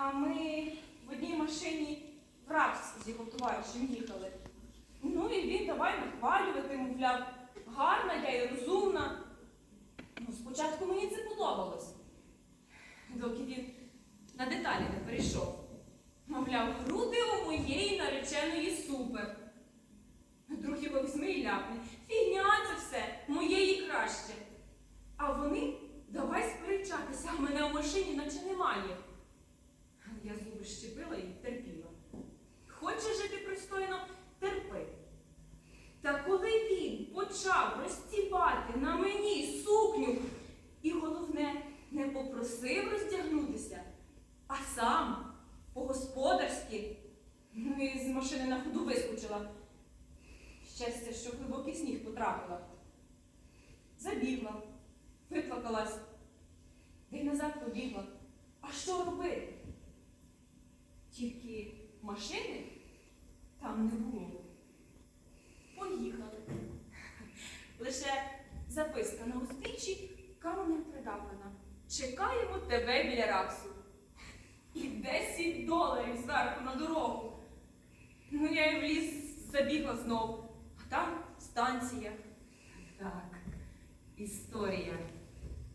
А ми в одній машині в Ракс з його товаришем їхали. Ну і він давай нахвалювати, мовляв, гарна я і розумна. Ну, спочатку мені це подобалось, доки він на деталі не перейшов. Мовляв, груди у моєї нареченої супер. Друг його візьми і ляпне. Фігня це все, моєї краще. А вони давай сперечатися, а мене в машині наче немає. Я зуби щепила і терпіла. Хочеш жити пристойно, терпи. Та коли він почав розтібати на мені сукню, і головне, не попросив роздягнутися, а сам по-господарськи, ну і з машини на ходу вискочила. Щастя, що глибокий сніг потрапила. Забігла, виплакалась, й назад побігла. А що? Тільки машини там не було. Поїхали. Лише записка на узбіччі каменем придавлена. Чекаємо тебе біля раксу. І 10 доларів зверху на дорогу. Ну, я і в ліс забігла знов, а там станція. Так, історія